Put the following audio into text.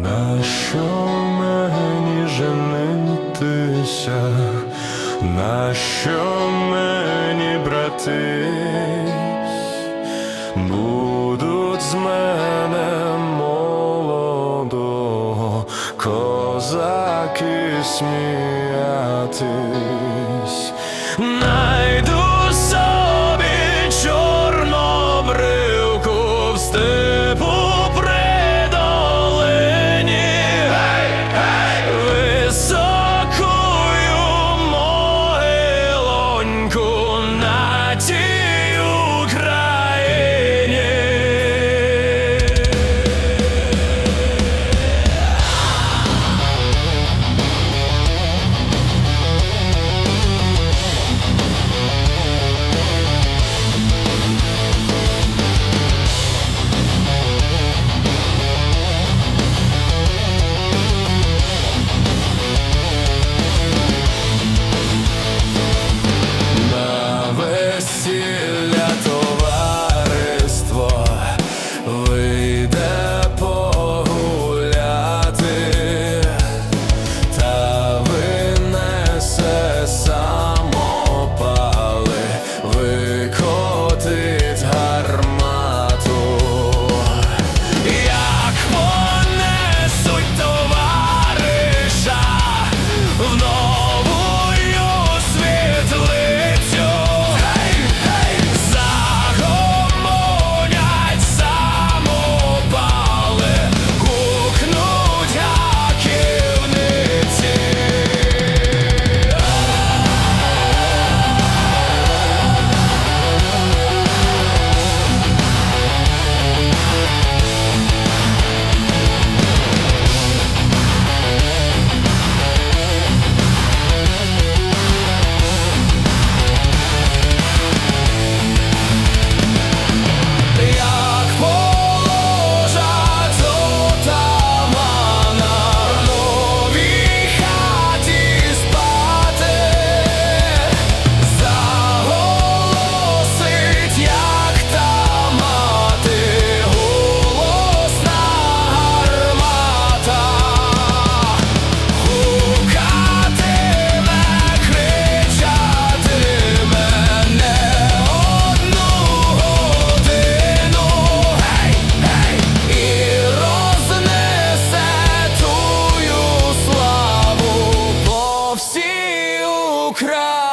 Нащо мені женитися? Нащо мені братись? Будуть з мене молодого козаки сміятись. Ukraine!